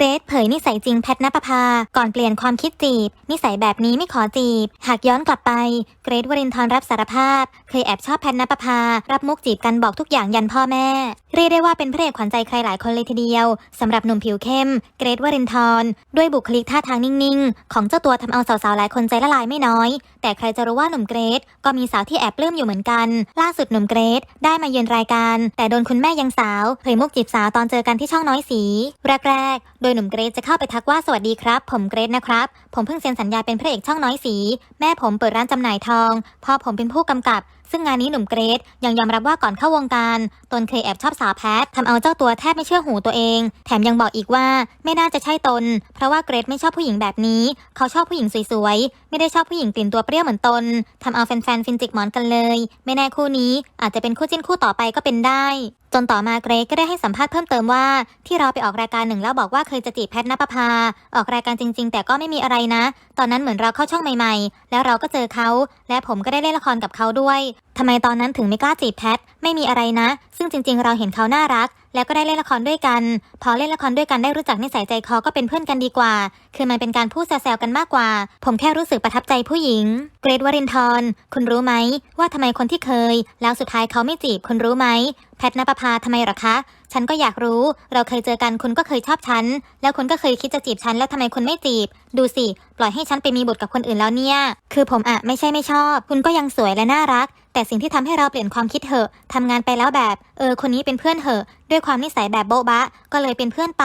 เกรซเผยนิสัยจริงแพทนปภา ก่อนเปลี่ยนความคิดจีบ นิสัยแบบนี้ไม่ขอจีบ หากย้อนกลับไป เกรซวรินทร์รับสารภาพ เคยแอบชอบแพทนปภา รับมุกจีบกันบอกทุกอย่างยันพ่อแม่ เรียกได้ว่าเป็นพระเอกขวัญใจใครหลายคนเลยทีเดียวสำหรับหนุ่มผิวเข้ม เกรซวรินทร์ด้วยบุคลิกท่าทางนิ่งๆ ของเจ้าตัวทำเอาสาวๆหลายคนใจละลายไม่น้อย แต่ใครจะรู้ว่าหนุ่มเกรซก็มีสาวที่แอบปลื้มอยู่เหมือนกัน ล่าสุดหนุ่มเกรซได้มาเยือนรายการ แต่โดนคุณแม่ยังสาวเผยมุกจีบสาวตอนเจอกันที่ช่องน้อยสีแรกๆโดยหนุ่มเกรซจะเข้าไปทักว่าสวัสดีครับ ผมเกรซนะครับ ผมเพิ่งเซ็นสัญญาเป็นพระเอกช่องน้อยสี แม่ผมเปิดร้านจำหน่ายทองพ่อผมเป็นผู้กำกับ ซึ่งงานนี้หนุ่มเกรซยังยอมรับว่าก่อนเข้าวงการ ตนเคยแอบชอบสาวแพททำเอาเจ้าตัวแทบไม่เชื่อหูตัวเอง แถมยังบอกอีกว่าไม่น่าจะใช่ตน เพราะว่าเกรซไม่ชอบผู้หญิงแบบนี้ เขาชอบผู้หญิงสวยๆไม่ได้ชอบผู้หญิงกลิ่นตัวเปรี้ยวเหมือนตนทำเอาแฟนๆฟินจิกหมอนกันเลย ไม่แน่คู่นี้อาจจะเป็นคู่จิ้นคู่ต่อไปก็เป็นได้ นต่อมาเกรซก็ได้ให้สัมภาษณ์เพิ่มเติมว่า ที่เราไปออกรายการหนึ่งแล้วบอกว่าเคยจะจีบแพทนปภาออกรายการจริง ๆ แต่ก็ไม่มีอะไรนะ ตอนนั้นเหมือนเราเข้าช่องใหม่ๆ แล้วเราก็เจอเขา และผมก็ได้เล่นละครกับเขาด้วยทำไมตอนนั้นถึงไม่กล้าจีบแพทไม่มีอะไรนะ ซึ่งจริง ๆ เราเห็นเขาน่ารัก แล้วก็ได้เล่นละครด้วยกัน พอเล่นละครด้วยกันได้รู้จักนิสัยใจคอก็เป็นเพื่อนกันดีกว่า คือมันเป็นการพูดแซวๆกันมากกว่า ผมแค่รู้สึกประทับใจผู้หญิง เกรดวรินทร์คุณรู้ไหม ว่าทำไมคนที่เคย แล้วสุดท้ายเขาไม่จีบคุณรู้ไหม แพทนปภาทำไมหรอคะ ฉันก็อยากรู้ เราเคยเจอกันคุณก็เคยชอบฉัน แล้วคุณก็เคยคิดจะจีบฉันแล้วทำไมคุณไม่จีบ ดูสิ ปล่อยให้ฉันไปมีบุตรกับคนอื่นแล้วเนี่ย คือผมอะไม่ใช่ไม่ชอบ คุณก็ยังสวยและน่ารัก แต่สิ่งที่ทำให้เราเปลี่ยนความคิดเหอะทำงานไปแล้วแบบ เออ คนนี้เป็นเพื่อนเหอะ ด้วยความนิสัยแบบโบ๊ะบะ ก็เลยเป็นเพื่อนไป